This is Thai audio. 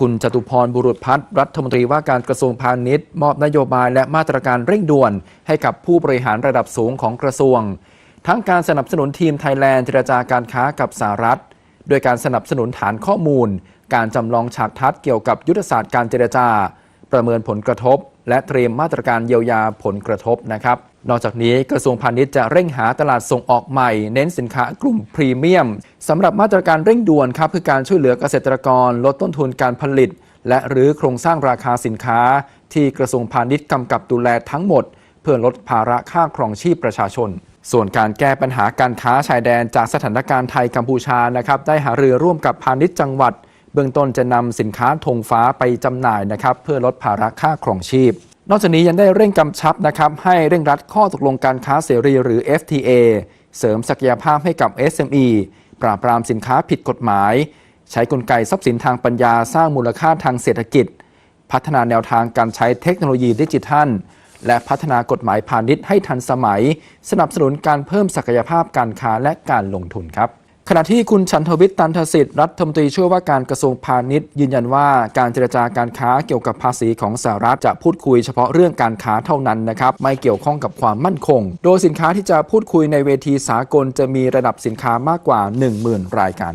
คุณจตุพรบุรุษพัฒน์รัฐมนตรีว่าการกระทรวงพาณิชย์ มอบนโยบายและมาตรการเร่งด่วน ให้กับผู้บริหารระดับสูงของกระทรวง ทั้งการสนับสนุนทีมไทยแลนด์เจรจาการค้ากับสหรัฐ โดยการสนับสนุนฐานข้อมูล การจำลองฉากทัศน์เกี่ยวกับยุทธศาสตร์การเจรจา ประเมินผลกระทบ และเตรียมมาตรการเยียวยาผลกระทบนะครับ นอกจากนี้กระทรวงพาณิชย์จะเร่งหาตลาดส่งออกใหม่ เน้นสินค้ากลุ่มพรีเมียมสำหรับมาตรการเร่งด่วนครับคือการช่วยเหลือเกษตรกร ลดต้นทุนการผลิต และหรือโครงสร้างราคาสินค้า ที่กระทรวงพาณิชย์กำกับดูแลทั้งหมด เพื่อลดภาระค่าครองชีพประชาชน ส่วนการแก้ปัญหาการค้าชายแดนจากสถานการณ์ไทยกัมพูชานะครับได้หารือร่วมกับพาณิชย์จังหวัด เบื้องต้นจะนำสินค้าธงฟ้าไปจำหน่ายนะครับเพื่อลดภาระค่าครองชีพ นอกจากนี้ยังได้เร่งกำชับนะครับให้เร่งรัดข้อตกลงการค้าเสรีหรือ FTA เสริมศักยภาพให้กับ SME ปราบปรามสินค้าผิดกฎหมาย ใช้กลไกทรัพย์สินทางปัญญาสร้างมูลค่าทางเศรษฐกิจ พัฒนาแนวทางการใช้เทคโนโลยีดิจิทัล และพัฒนากฎหมายพาณิชย์ให้ทันสมัย สนับสนุนการเพิ่มศักยภาพการค้าและการลงทุนครับ ขณะที่คุณชันทวิทย์ตันทสิทธิ์รัฐมนตรีช่วยว่าการกระทรวงพาณิชย์ยืนยันว่าการเจรจาการค้าเกี่ยวกับภาษีของสหรัฐจะพูดคุยเฉพาะเรื่องการค้าเท่านั้นนะครับไม่เกี่ยวข้องกับความมั่นคง โดยสินค้าที่จะพูดคุยในเวทีสากลจะมีระดับสินค้ามากกว่า 10,000 รายการ